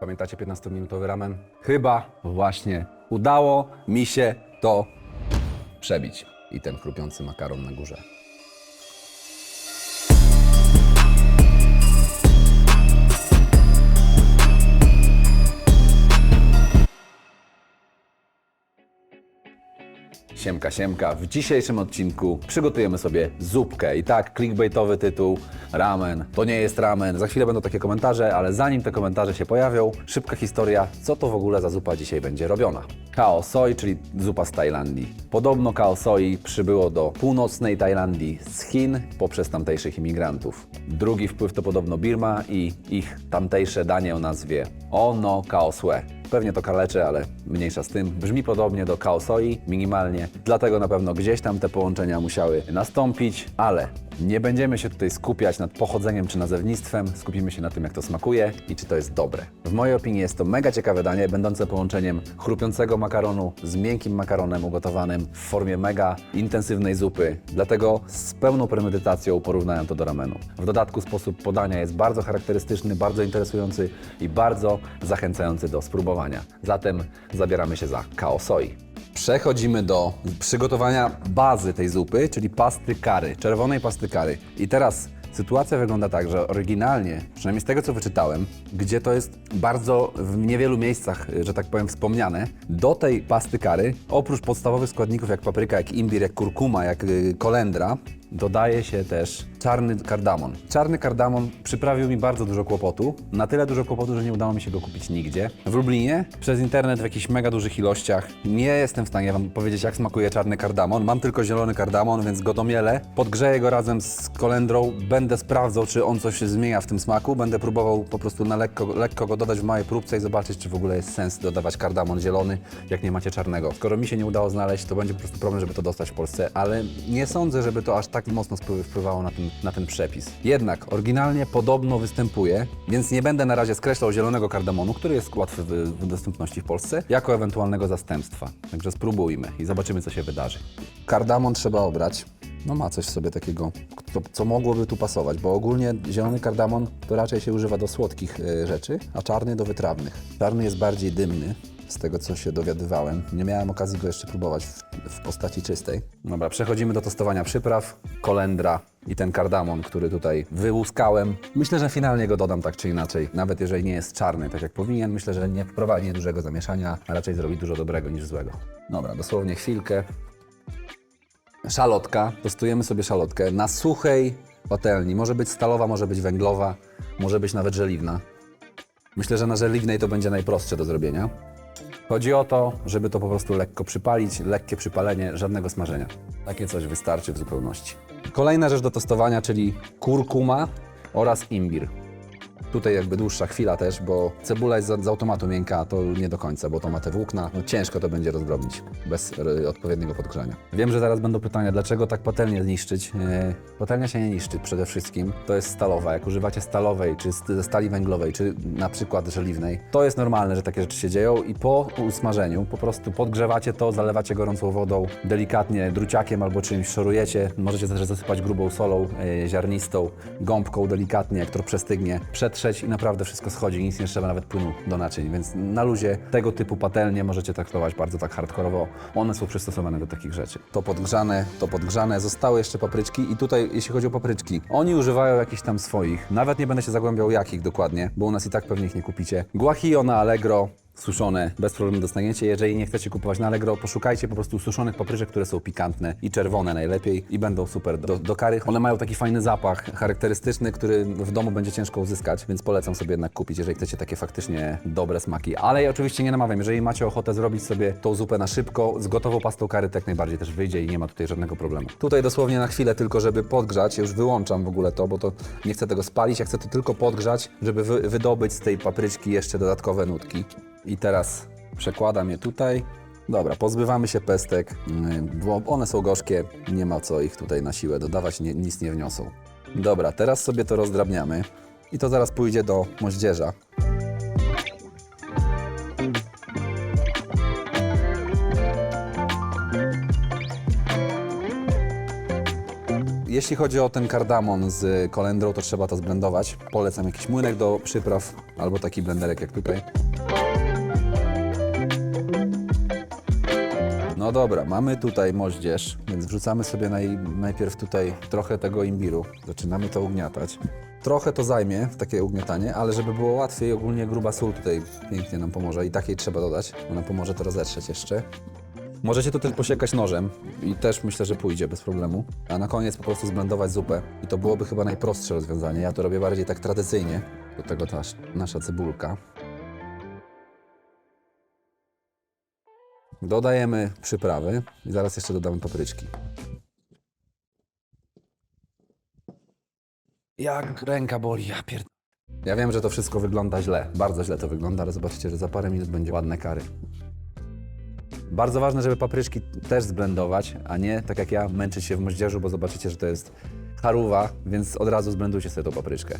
Pamiętacie 15-minutowy ramen? Chyba właśnie udało mi się to przebić. I ten chrupiący makaron na górze. Siemka, siemka. W dzisiejszym odcinku przygotujemy sobie zupkę. I tak, clickbaitowy tytuł, ramen. To nie jest ramen. Za chwilę będą takie komentarze, ale zanim te komentarze się pojawią, szybka historia, co to w ogóle za zupa dzisiaj będzie robiona. Kao soi, czyli zupa z Tajlandii. Podobno kao soi przybyło do północnej Tajlandii z Chin poprzez tamtejszych imigrantów. Drugi wpływ to podobno Birma i ich tamtejsze danie o nazwie Ono Kao Sue. Pewnie to kalecze, ale mniejsza z tym. Brzmi podobnie do kao soi, minimalnie, dlatego na pewno gdzieś tam te połączenia musiały nastąpić, ale nie będziemy się tutaj skupiać nad pochodzeniem czy nazewnictwem, skupimy się na tym, jak to smakuje i czy to jest dobre. W mojej opinii jest to mega ciekawe danie, będące połączeniem chrupiącego makaronu z miękkim makaronem ugotowanym w formie mega intensywnej zupy, dlatego z pełną premedytacją porównałem to do ramenu. W dodatku sposób podania jest bardzo charakterystyczny, bardzo interesujący i bardzo zachęcający do spróbowania. Zatem zabieramy się za kao soi. Przechodzimy do przygotowania bazy tej zupy, czyli pasty kary, czerwonej pasty kary. I teraz sytuacja wygląda tak, że oryginalnie, przynajmniej z tego co wyczytałem, gdzie to jest bardzo w niewielu miejscach, że tak powiem, wspomniane, do tej pasty kary, oprócz podstawowych składników jak papryka, jak imbir, jak kurkuma, jak y, kolendra, dodaje się też czarny kardamon. Czarny kardamon przyprawił mi bardzo dużo kłopotu. Na tyle dużo kłopotu, że nie udało mi się go kupić nigdzie. W Lublinie przez internet w jakichś mega dużych ilościach. Nie jestem w stanie Wam powiedzieć, jak smakuje czarny kardamon. Mam tylko zielony kardamon, więc go domielę. Podgrzeję go razem z kolendrą. Będę sprawdzał, czy on coś się zmienia w tym smaku. Będę próbował po prostu na lekko, lekko go dodać w małej próbce i zobaczyć, czy w ogóle jest sens dodawać kardamon zielony, jak nie macie czarnego. Skoro mi się nie udało znaleźć, to będzie po prostu problem, żeby to dostać w Polsce, ale nie sądzę, żeby to aż tak mocno wpływ- wpływało na ten, na ten przepis. Jednak oryginalnie podobno występuje, więc nie będę na razie skreślał zielonego kardamonu, który jest łatwy w, w dostępności w Polsce, jako ewentualnego zastępstwa. Także spróbujmy i zobaczymy, co się wydarzy. Kardamon trzeba obrać. No ma coś w sobie takiego, co, co mogłoby tu pasować, bo ogólnie zielony kardamon to raczej się używa do słodkich y, rzeczy, a czarny do wytrawnych. Czarny jest bardziej dymny, z tego co się dowiadywałem. Nie miałem okazji go jeszcze próbować w, w postaci czystej. Dobra, przechodzimy do testowania przypraw, kolendra i ten kardamon, który tutaj wyłuskałem. Myślę, że finalnie go dodam tak czy inaczej, nawet jeżeli nie jest czarny, tak jak powinien. Myślę, że nie wprowadzi dużego zamieszania, a raczej zrobi dużo dobrego niż złego. Dobra, dosłownie chwilkę. Szalotka. Testujemy sobie szalotkę na suchej patelni. Może być stalowa, może być węglowa, może być nawet żeliwna. Myślę, że na żeliwnej to będzie najprostsze do zrobienia. Chodzi o to, żeby to po prostu lekko przypalić, lekkie przypalenie, żadnego smażenia. Takie coś wystarczy w zupełności. Kolejna rzecz do testowania, czyli kurkuma oraz imbir. Tutaj jakby dłuższa chwila też, bo cebula jest z, z automatu miękka, to nie do końca, bo to ma te włókna. No ciężko to będzie rozdrobnić bez y, odpowiedniego podgrzania. Wiem, że zaraz będą pytania, dlaczego tak patelnię niszczyć. Yy, patelnia się nie niszczy przede wszystkim. To jest stalowa. Jak używacie stalowej, czy ze stali węglowej, czy na przykład żeliwnej, to jest normalne, że takie rzeczy się dzieją i po usmażeniu po prostu podgrzewacie to, zalewacie gorącą wodą, delikatnie druciakiem albo czymś szorujecie. Możecie też zasypać grubą solą yy, ziarnistą, gąbką delikatnie, to przestygnie, i naprawdę wszystko schodzi, nic nie trzeba nawet płynu do naczyń, więc na luzie tego typu patelnie możecie traktować bardzo tak hardkorowo. One są przystosowane do takich rzeczy. To podgrzane, to podgrzane. Zostały jeszcze papryczki i tutaj, jeśli chodzi o papryczki, oni używają jakichś tam swoich. Nawet nie będę się zagłębiał jakich dokładnie, bo u nas i tak pewnie ich nie kupicie. Guajillo na Allegro, suszone, bez problemu dostaniecie. Jeżeli nie chcecie kupować na Allegro, poszukajcie po prostu suszonych papryczek, które są pikantne i czerwone najlepiej i będą super do, do kary. One mają taki fajny zapach charakterystyczny, który w domu będzie ciężko uzyskać, więc polecam sobie jednak kupić, jeżeli chcecie takie faktycznie dobre smaki. Ale ja oczywiście nie namawiam, jeżeli macie ochotę zrobić sobie tą zupę na szybko, z gotową pastą kary, to jak najbardziej też wyjdzie i nie ma tutaj żadnego problemu. Tutaj dosłownie na chwilę tylko, żeby podgrzać, ja już wyłączam w ogóle to, bo to nie chcę tego spalić, ja chcę to tylko podgrzać, żeby wy, wydobyć z tej papryczki jeszcze dodatkowe nutki. I teraz przekładam je tutaj. Dobra, pozbywamy się pestek, mm, bo one są gorzkie, nie ma co ich tutaj na siłę dodawać, nie, nic nie wniosą. Dobra, teraz sobie to rozdrabniamy i to zaraz pójdzie do moździerza. Jeśli chodzi o ten kardamon z kolendrą, to trzeba to zblendować. Polecam jakiś młynek do przypraw albo taki blenderek jak tutaj. No dobra, mamy tutaj moździerz, więc wrzucamy sobie naj, najpierw tutaj trochę tego imbiru. Zaczynamy to ugniatać. Trochę to zajmie, takie ugniatanie, ale żeby było łatwiej, ogólnie gruba sól tutaj pięknie nam pomoże i takiej trzeba dodać. Ona pomoże to rozetrzeć jeszcze. Możecie to też posiekać nożem i też myślę, że pójdzie bez problemu. A na koniec po prostu zblendować zupę i to byłoby chyba najprostsze rozwiązanie. Ja to robię bardziej tak tradycyjnie. Do tego ta nasza cebulka. Dodajemy przyprawy i zaraz jeszcze dodamy papryczki. Jak ręka boli, ja pierd... Ja wiem, że to wszystko wygląda źle, bardzo źle to wygląda, ale zobaczycie, że za parę minut będzie ładne kary. Bardzo ważne, żeby papryczki też zblendować, a nie tak jak ja męczyć się w moździerzu, bo zobaczycie, że to jest charuwa, więc od razu zblendujcie sobie tą papryczkę.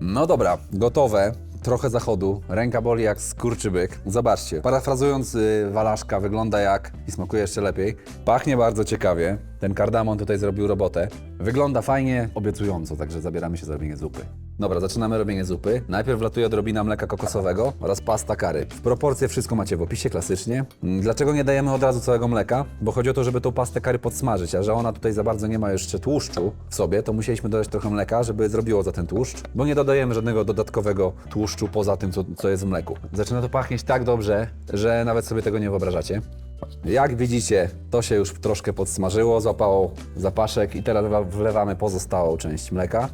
No dobra, gotowe. Trochę zachodu, ręka boli jak skurczybyk. Zobaczcie, parafrazując y, Walaszka, wygląda jak i smakuje jeszcze lepiej. Pachnie bardzo ciekawie. Ten kardamon tutaj zrobił robotę. Wygląda fajnie, obiecująco, także zabieramy się za robienie zupy. Dobra, zaczynamy robienie zupy. Najpierw wlatuje odrobina mleka kokosowego oraz pasta kary. W proporcje wszystko macie w opisie klasycznie. Mm, Dlaczego nie dajemy od razu całego mleka? Bo chodzi o to, żeby tą pastę kary podsmażyć, a że ona tutaj za bardzo nie ma jeszcze tłuszczu w sobie, to musieliśmy dodać trochę mleka, żeby zrobiło za ten tłuszcz, bo nie dodajemy żadnego dodatkowego tłuszczu poza tym, co, co jest w mleku. Zaczyna to pachnieć tak dobrze, że nawet sobie tego nie wyobrażacie. Jak widzicie, to się już troszkę podsmażyło, złapało zapaszek i teraz wle- wlewamy pozostałą część mleka.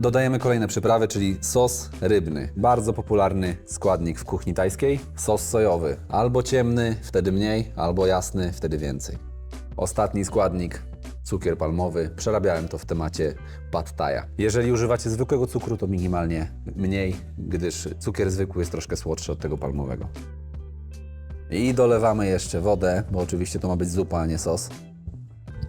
Dodajemy kolejne przyprawy, czyli sos rybny. Bardzo popularny składnik w kuchni tajskiej. Sos sojowy. Albo ciemny, wtedy mniej, albo jasny, wtedy więcej. Ostatni składnik, cukier palmowy. Przerabiałem to w temacie pad. Jeżeli używacie zwykłego cukru, to minimalnie mniej, gdyż cukier zwykły jest troszkę słodszy od tego palmowego. I dolewamy jeszcze wodę, bo oczywiście to ma być zupa, a nie sos.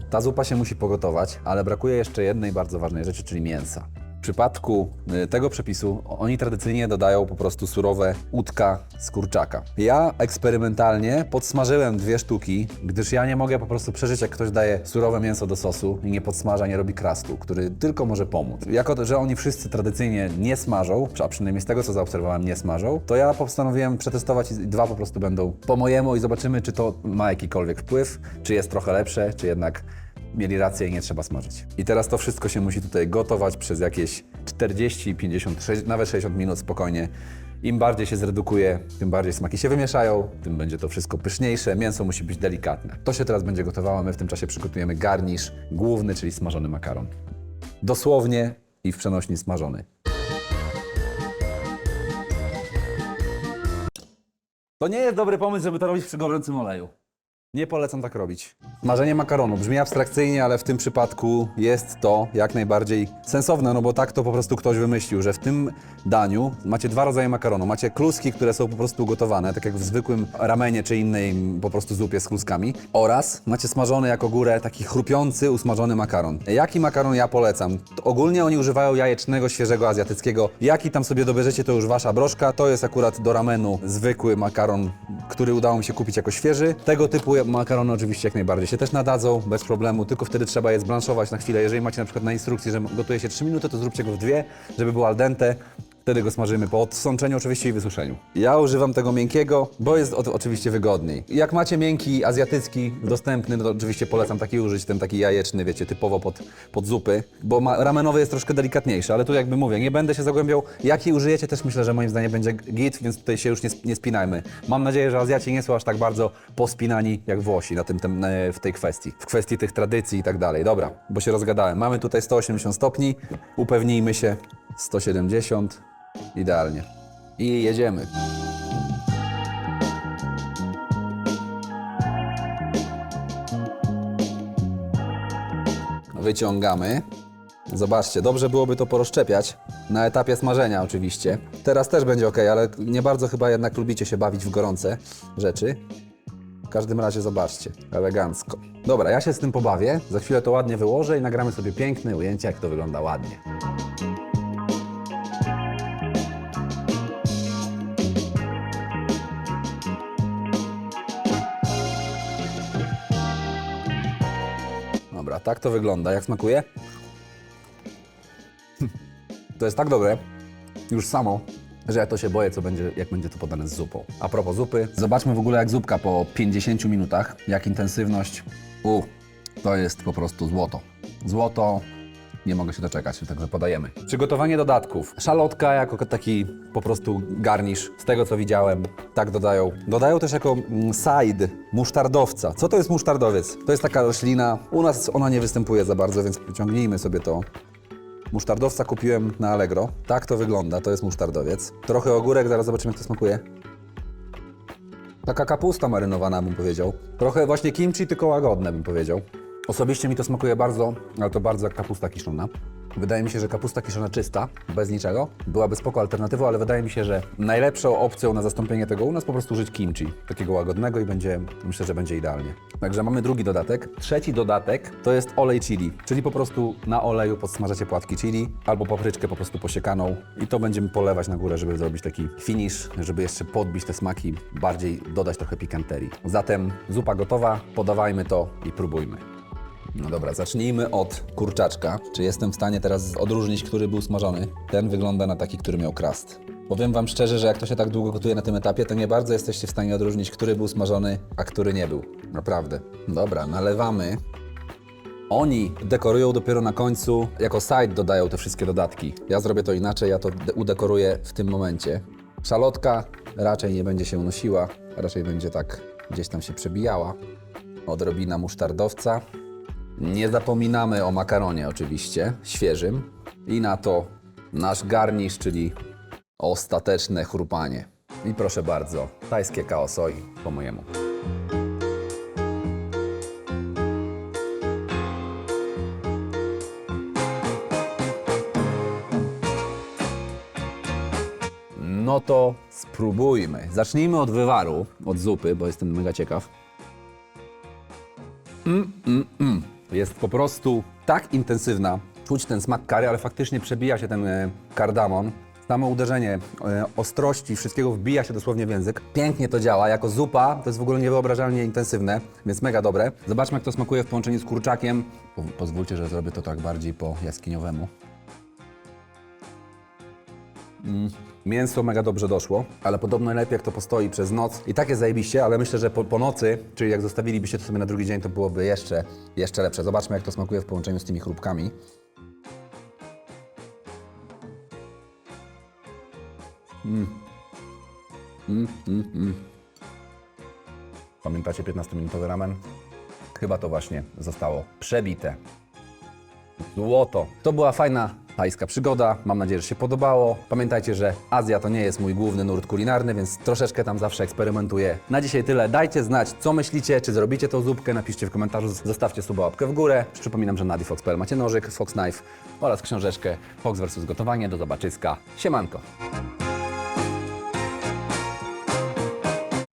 Ta zupa się musi pogotować, ale brakuje jeszcze jednej bardzo ważnej rzeczy, czyli mięsa. W przypadku y, tego przepisu oni tradycyjnie dodają po prostu surowe udka z kurczaka. Ja eksperymentalnie podsmażyłem dwie sztuki, gdyż ja nie mogę po prostu przeżyć, jak ktoś daje surowe mięso do sosu i nie podsmaża, nie robi krastu, który tylko może pomóc. Jako, że oni wszyscy tradycyjnie nie smażą, a przynajmniej z tego, co zaobserwowałem, nie smażą, to ja postanowiłem przetestować i dwa po prostu będą po mojemu i zobaczymy, czy to ma jakikolwiek wpływ, czy jest trochę lepsze, czy jednak mieli rację i nie trzeba smażyć. I teraz to wszystko się musi tutaj gotować przez jakieś 40, 50, 60, nawet 60 minut spokojnie. Im bardziej się zredukuje, tym bardziej smaki się wymieszają, tym będzie to wszystko pyszniejsze, mięso musi być delikatne. To się teraz będzie gotowało, my w tym czasie przygotujemy garnisz główny, czyli smażony makaron. Dosłownie i w przenośni smażony. To nie jest dobry pomysł, żeby to robić przy gorącym oleju. Nie polecam tak robić. Smażenie makaronu brzmi abstrakcyjnie, ale w tym przypadku jest to jak najbardziej sensowne, no bo tak to po prostu ktoś wymyślił, że w tym daniu macie dwa rodzaje makaronu. Macie kluski, które są po prostu gotowane, tak jak w zwykłym ramenie czy innej po prostu zupie z kluskami, oraz macie smażony jako górę taki chrupiący, usmażony makaron. Jaki makaron ja polecam? To ogólnie oni używają jajecznego, świeżego, azjatyckiego. Jaki tam sobie dobierzecie, to już wasza broszka. To jest akurat do ramenu zwykły makaron, który udało mi się kupić jako świeży. Tego typu makarony oczywiście jak najbardziej się też nadadzą, bez problemu, tylko wtedy trzeba je zblanszować na chwilę. Jeżeli macie na przykład na instrukcji, że gotuje się 3 minuty, to zróbcie go w dwie, żeby było al dente. Wtedy go smażymy po odsączeniu oczywiście i wysuszeniu. Ja używam tego miękkiego, bo jest o, oczywiście wygodniej. Jak macie miękki, azjatycki, dostępny, no to oczywiście polecam taki użyć, ten taki jajeczny, wiecie, typowo pod, pod zupy, bo ma, ramenowy jest troszkę delikatniejszy, ale tu jakby mówię, nie będę się zagłębiał. Jaki użyjecie też myślę, że moim zdaniem będzie git, więc tutaj się już nie, nie spinajmy. Mam nadzieję, że Azjaci nie są aż tak bardzo pospinani jak Włosi na tym, tym, e, w tej kwestii, w kwestii tych tradycji i tak dalej. Dobra, bo się rozgadałem. Mamy tutaj 180 stopni, upewnijmy się, 170, idealnie. I jedziemy. Wyciągamy. Zobaczcie, dobrze byłoby to porozczepiać. Na etapie smażenia oczywiście. Teraz też będzie ok, ale nie bardzo chyba jednak lubicie się bawić w gorące rzeczy. W każdym razie zobaczcie, elegancko. Dobra, ja się z tym pobawię. Za chwilę to ładnie wyłożę i nagramy sobie piękne ujęcie, jak to wygląda ładnie. Tak to wygląda. Jak smakuje? To jest tak dobre, już samo, że ja to się boję, co będzie, jak będzie to podane z zupą. A propos zupy, zobaczmy w ogóle jak zupka po 50 minutach, jak intensywność. U, to jest po prostu złoto. Złoto, nie mogę się doczekać, także podajemy. Przygotowanie dodatków. Szalotka jako taki po prostu garnisz, z tego co widziałem, tak dodają. Dodają też jako mm, side musztardowca. Co to jest musztardowiec? To jest taka roślina, u nas ona nie występuje za bardzo, więc wyciągnijmy sobie to. Musztardowca kupiłem na Allegro. Tak to wygląda, to jest musztardowiec. Trochę ogórek, zaraz zobaczymy jak to smakuje. Taka kapusta marynowana bym powiedział. Trochę właśnie kimchi, tylko łagodne bym powiedział. Osobiście mi to smakuje bardzo, ale to bardzo jak kapusta kiszona. Wydaje mi się, że kapusta kiszona czysta, bez niczego, byłaby spoko alternatywą, ale wydaje mi się, że najlepszą opcją na zastąpienie tego u nas po prostu użyć kimchi, takiego łagodnego i będzie, myślę, że będzie idealnie. Także mamy drugi dodatek. Trzeci dodatek to jest olej chili, czyli po prostu na oleju podsmażacie płatki chili albo papryczkę po prostu posiekaną i to będziemy polewać na górę, żeby zrobić taki finish, żeby jeszcze podbić te smaki, bardziej dodać trochę pikanterii. Zatem zupa gotowa, podawajmy to i próbujmy. No dobra, zacznijmy od kurczaczka. Czy jestem w stanie teraz odróżnić, który był smażony? Ten wygląda na taki, który miał krast. Powiem Wam szczerze, że jak to się tak długo gotuje na tym etapie, to nie bardzo jesteście w stanie odróżnić, który był smażony, a który nie był. Naprawdę. Dobra, nalewamy. Oni dekorują dopiero na końcu, jako side dodają te wszystkie dodatki. Ja zrobię to inaczej, ja to de- udekoruję w tym momencie. Szalotka raczej nie będzie się unosiła, raczej będzie tak gdzieś tam się przebijała. Odrobina musztardowca. Nie zapominamy o makaronie oczywiście, świeżym. I na to nasz garnisz, czyli ostateczne chrupanie. I proszę bardzo, tajskie kao soi po mojemu. No to spróbujmy. Zacznijmy od wywaru, od zupy, bo jestem mega ciekaw. Jest po prostu tak intensywna. Czuć ten smak kary, ale faktycznie przebija się ten e, kardamon. Samo uderzenie e, ostrości wszystkiego wbija się dosłownie w język. Pięknie to działa. Jako zupa to jest w ogóle niewyobrażalnie intensywne, więc mega dobre. Zobaczmy, jak to smakuje w połączeniu z kurczakiem. Po, pozwólcie, że zrobię to tak bardziej po jaskiniowemu. Mięso mega dobrze doszło, ale podobno lepiej jak to postoi przez noc. I tak jest zajebiście, ale myślę, że po, po nocy, czyli jak zostawilibyście to sobie na drugi dzień, to byłoby jeszcze, jeszcze lepsze. Zobaczmy, jak to smakuje w połączeniu z tymi chrupkami. Pamiętacie 15-minutowy ramen? Chyba to właśnie zostało przebite. Złoto. To była fajna tajska przygoda. Mam nadzieję, że się podobało. Pamiętajcie, że Azja to nie jest mój główny nurt kulinarny, więc troszeczkę tam zawsze eksperymentuję. Na dzisiaj tyle. Dajcie znać, co myślicie, czy zrobicie tą zupkę. Napiszcie w komentarzu, zostawcie suba łapkę w górę. Przypominam, że na Fox.pl macie nożyk, Fox Knife oraz książeczkę Fox vs. Gotowanie. Do zobaczyska. Siemanko.